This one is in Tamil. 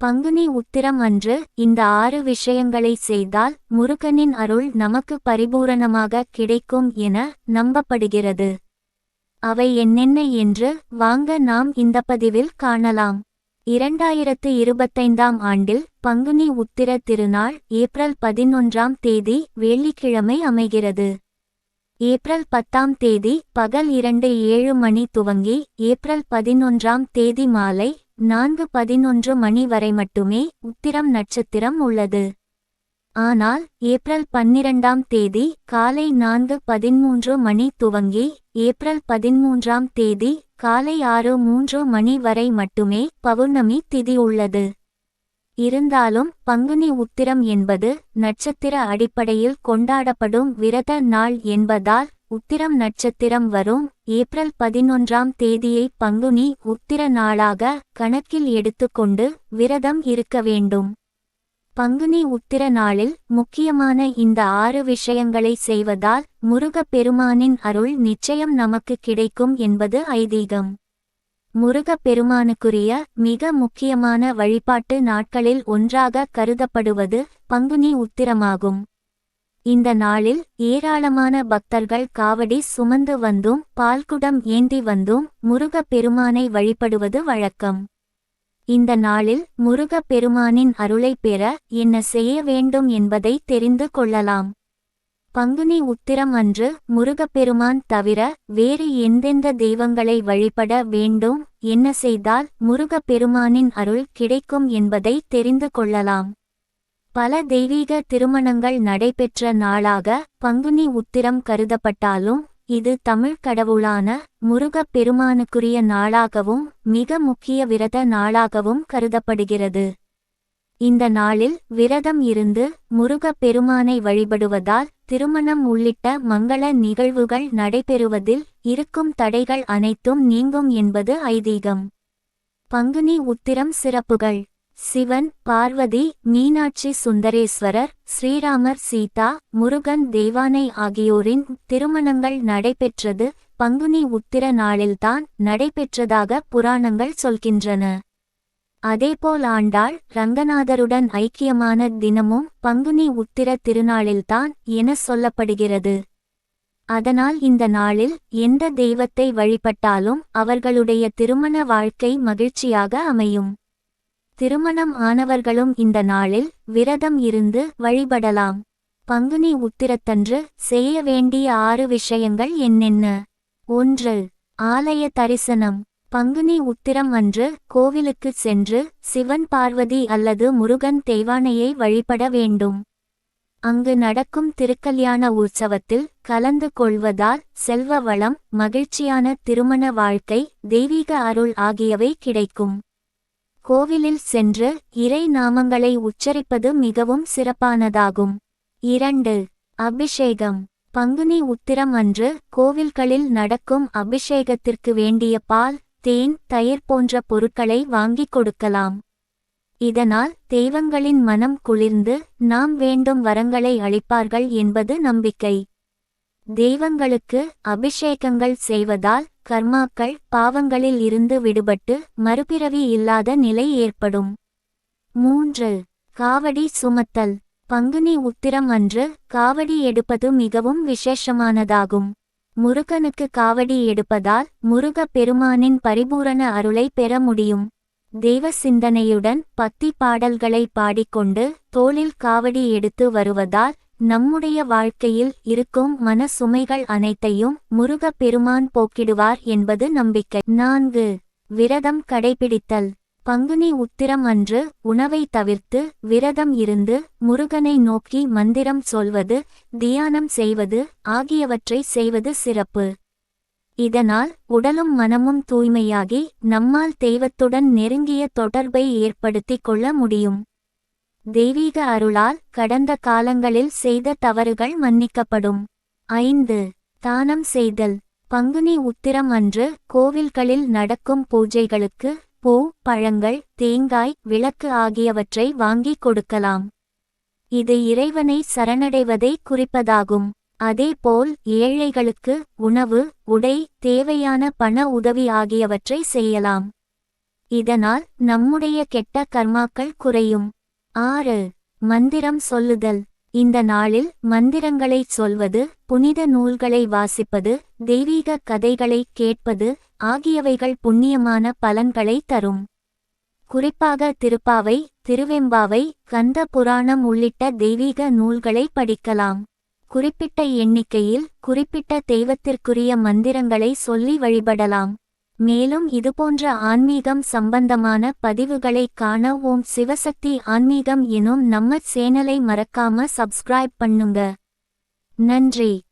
பங்குனி உத்திரம் அன்று இந்த ஆறு விஷயங்களை செய்தால் முருகனின் அருள் நமக்கு பரிபூரணமாக கிடைக்கும் என நம்பப்படுகிறது. அவை என்னென்ன என்று வாங்க நாம் இந்த பதிவில் காணலாம். இரண்டாயிரத்து இருபத்தைந்தாம் ஆண்டில் பங்குனி உத்திர திருநாள் ஏப்ரல் பதினொன்றாம் தேதி வெள்ளிக்கிழமை அமைகிறது. ஏப்ரல் பத்தாம் தேதி பகல் இரண்டு ஏழு மணி துவங்கி ஏப்ரல் பதினொன்றாம் தேதி மாலை நான்கு பதினொன்று மணி வரை மட்டுமே உத்திரம் நட்சத்திரம் உள்ளது. ஆனால் ஏப்ரல் பன்னிரண்டாம் தேதி காலை நான்கு பதிமூன்று மணி துவங்கி ஏப்ரல் பதிமூன்றாம் தேதி காலை ஆறு மூன்று மணி வரை மட்டுமே பௌர்ணமி திதி உள்ளது. இருந்தாலும் பங்குனி உத்திரம் என்பது நட்சத்திர அடிப்படையில் கொண்டாடப்படும் விரத நாள் என்பதால் உத்திரம் நட்சத்திரம் வரும். ஏப்ரல் பதினொன்றாம் தேதியை பங்குனி உத்திர நாளாக கணக்கில் எடுத்துக்கொண்டு விரதம் இருக்க வேண்டும். பங்குனி உத்திர நாளில் முக்கியமான இந்த ஆறு விஷயங்களை செய்வதால் முருகப் பெருமானின் அருள் நிச்சயம் நமக்கு கிடைக்கும் என்பது ஐதீகம். முருகப் பெருமானுக்குரிய மிக முக்கியமான வழிபாட்டு நாட்களில் ஒன்றாக கருதப்படுவது பங்குனி உத்திரமாகும். இந்த நாளில் ஏராளமான பக்தர்கள் காவடி சுமந்து வந்தும் பால்குடம் ஏந்தி வந்தும் முருகப் பெருமானை வழிபடுவது வழக்கம். இந்த நாளில் முருகப் பெருமானின் அருளை பெற என்ன செய்ய வேண்டும் என்பதை தெரிந்து கொள்ளலாம். பங்குனி உத்திரம் அன்று முருகப்பெருமான் தவிர வேறு எந்தெந்த தெய்வங்களை வழிபட வேண்டும் என்ன செய்தால் முருகப்பெருமானின் அருள் கிடைக்கும் என்பதை தெரிந்து கொள்ளலாம். பல தெய்வீக திருமணங்கள் நடைபெற்ற நாளாக பங்குனி உத்திரம் கருதப்பட்டாலும் இது தமிழ் கடவுளான முருகப் பெருமானுக்குரிய நாளாகவும் மிக முக்கிய விரத நாளாகவும் கருதப்படுகிறது. இந்த நாளில் விரதம் இருந்து முருகப் பெருமானை வழிபடுவதால் திருமணம் உள்ளிட்ட மங்கள நிகழ்வுகள் நடைபெறுவதில் இருக்கும் தடைகள் அனைத்தும் நீங்கும் என்பது ஐதீகம். பங்குனி உத்திரம் சிறப்புகள். சிவன் பார்வதி மீனாட்சி சுந்தரேஸ்வரர் ஸ்ரீராமர் சீதா முருகன் தேவானை ஆகியோரின் திருமணங்கள் நடைபெற்றது. பங்குனி உத்திர நாளில்தான் நடைபெற்றதாக புராணங்கள் சொல்கின்றன. அதேபோல் ஆண்டாள் ரங்கநாதருடன் ஐக்கியமான தினமும் பங்குனி உத்திர திருநாளில்தான் என சொல்லப்படுகிறது. அதனால் இந்த நாளில் எந்த தெய்வத்தை வழிபட்டாலும் அவர்களுடைய திருமண வாழ்க்கை மகிழ்ச்சியாக அமையும். திருமணம் ஆனவர்களும் இந்த நாளில் விரதம் இருந்து வழிபடலாம். பங்குனி உத்திரத்தன்று செய்ய வேண்டிய ஆறு விஷயங்கள் என்னென்ன? ஒன்று ஆலய தரிசனம். பங்குனி உத்திரம் அன்று கோவிலுக்கு சென்று சிவன் பார்வதி அல்லது முருகன் தெய்வானையை வழிபட வேண்டும். அங்கு நடக்கும் திருக்கல்யாண உற்சவத்தில் கலந்து கொள்வதால் செல்வ வளம் மகிழ்ச்சியான திருமண வாழ்க்கை தெய்வீக அருள் ஆகியவை கிடைக்கும். கோவிலில் சென்று இறை நாமங்களை உச்சரிப்பது மிகவும் சிறப்பானதாகும். இரண்டு அபிஷேகம். பங்குனி உத்திரம் அன்று கோவில்களில் நடக்கும் அபிஷேகத்திற்கு வேண்டிய பால் தேன் தயிர் போன்ற பொருட்களை வாங்கிக் கொடுக்கலாம். இதனால் தெய்வங்களின் மனம் குளிர்ந்து நாம் வேண்டும் வரங்களை அளிப்பார்கள் என்பது நம்பிக்கை. தெய்வங்களுக்கு அபிஷேகங்கள் செய்வதால் கர்மாக்கள் பாவங்களில் இருந்து விடுபட்டு மறுபிறவி இல்லாத நிலை ஏற்படும். மூன்று. காவடி சுமத்தல். பங்குனி உத்திரம் அன்று காவடி எடுப்பது மிகவும் விசேஷமானதாகும். முருகனுக்கு காவடி எடுப்பதால் முருக பெருமானின் பரிபூரண அருளை பெற முடியும். தெய்வ சிந்தனையுடன் பத்தி பாடல்களை பாடிக்கொண்டு தோளில் காவடி எடுத்து வருவதால் நம்முடைய வாழ்க்கையில் இருக்கும் மன சுமைகள் அனைத்தையும் முருகப் பெருமான் போக்கிடுவார் என்பது நம்பிக்கை. நான்கு விரதம் கடைபிடித்தல். பங்குனி உத்திரம் அன்று உணவை தவிர்த்து விரதம் இருந்து முருகனை நோக்கி மந்திரம் சொல்வது தியானம் செய்வது ஆகியவற்றை செய்வது சிறப்பு. இதனால் உடலும் மனமும் தூய்மையாகி நம்மால் தெய்வத்துடன் நெருங்கிய தொடர்பை ஏற்படுத்திக் கொள்ள முடியும். தெய்வீக அருளால் கடந்த காலங்களில் செய்த தவறுகள் மன்னிக்கப்படும். ஐந்து. தானம் செய்தல். பங்குனி உத்திரம் அன்று கோவில்களில் நடக்கும் பூஜைகளுக்கு பூ பழங்கள் தேங்காய் விளக்கு ஆகியவற்றை வாங்கிக் கொடுக்கலாம். இது இறைவனை சரணடைவதை குறிப்பதாகும். அதேபோல் ஏழைகளுக்கு உணவு உடை தேவையான பண உதவி ஆகியவற்றை செய்யலாம். இதனால் நம்முடைய கெட்ட கர்மாக்கள் குறையும். ஆறு. மந்திரம் சொல்லுதல். இந்த நாளில் மந்திரங்களை சொல்வது புனித நூல்களை வாசிப்பது தெய்வீக கதைகளை கேட்பது ஆகியவைகள் புண்ணியமான பலன்களை தரும். குறிப்பாக திருப்பாவை திருவெம்பாவை கந்த புராணம் உள்ளிட்ட தெய்வீக நூல்களை படிக்கலாம். குறிப்பிட்ட எண்ணிக்கையில் குறிப்பிட்ட தெய்வத்திற்குரிய மந்திரங்களை சொல்லி வழிபடலாம். மேலும் இதுபோன்ற ஆன்மீகம் சம்பந்தமான பதிவுகளை காண ஓம் சிவசக்தி ஆன்மீகம் எனும் நம்ம சேனலை மறக்காம சப்ஸ்கிரைப் பண்ணுங்க. நன்றி.